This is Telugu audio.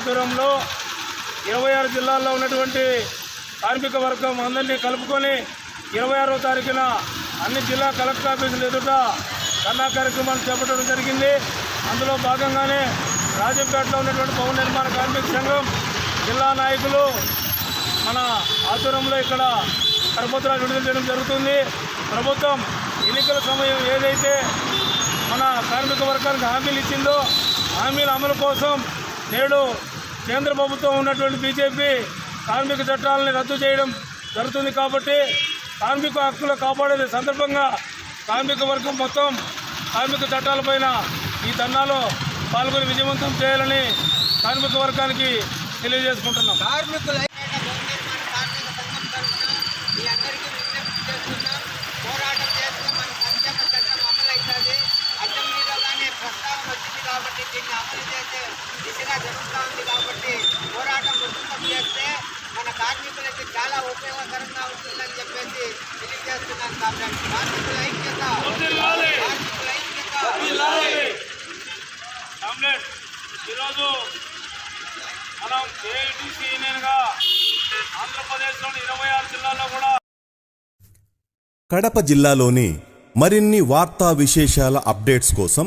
ఆధ్వర్యంలో ఇరవై ఆరు జిల్లాల్లో ఉన్నటువంటి కార్మిక వర్గం అందరినీ కలుపుకొని ఇరవై ఆరో తారీఖున అన్ని జిల్లా కలెక్టర్ ఆఫీసులు ఎదుట ధర్నా కార్యక్రమాలు చేపట్టడం జరిగింది. అందులో భాగంగానే రాజంపేటలో ఉన్నటువంటి భవన నిర్మాణ కార్మిక సంఘం జిల్లా నాయకులు మన ఆధ్వర్యంలో ఇక్కడ కరపత్రాలు విడుదల చేయడం జరుగుతుంది. ప్రభుత్వం ఎన్నికల సమయం ఏదైతే మన కార్మిక వర్గానికి హామీలు ఇచ్చిందో హామీల అమలు కోసం నేడు కేంద్ర ప్రభుత్వం ఉన్నటువంటి బీజేపీ కార్మిక చట్టాలని రద్దు చేయడం జరుగుతుంది కాబట్టి కార్మిక హక్కులు కాపాడే సందర్భంగా కార్మిక వర్గం మొత్తం కార్మిక చట్టాలపైన ఈ ధర్నాలో పాల్గొని విజయవంతం చేయాలని కార్మిక వర్గానికి తెలియజేసుకుంటున్నాం. కార్మికుల కార్మిక సంఘం తరఫున మీ అందరికీ విజ్ఞప్తి చేస్తున్నాం పోరాటం చేస్తే మన సంక్షేమ చట్టం అమలు అవుతుంది అసెంబ్లీలో కానీ ప్రస్తావన వచ్చింది కాబట్టి దీన్ని అమలు చేసే దిశగా జరుగుతూ ఉంది కాబట్టి పోరాటం ఉధృతం చేస్తే మన కార్మికులకి చాలా ఉపయోగకరంగా ఉంటుందని చెప్పేసి తెలియజేస్తున్నాను కాబట్టి కార్మికుల ఐక్యత. కార్మికుల ఐక్యత. ఈరోజు మనం ఏఐటీసీ యూనియన్గా ఆంధ్రప్రదేశ్లోని ఇరవై ఆరు జిల్లాల్లో కూడా కడప జిల్లాలోని మరిన్ని వార్తా విశేషాల అప్డేట్స్ కోసం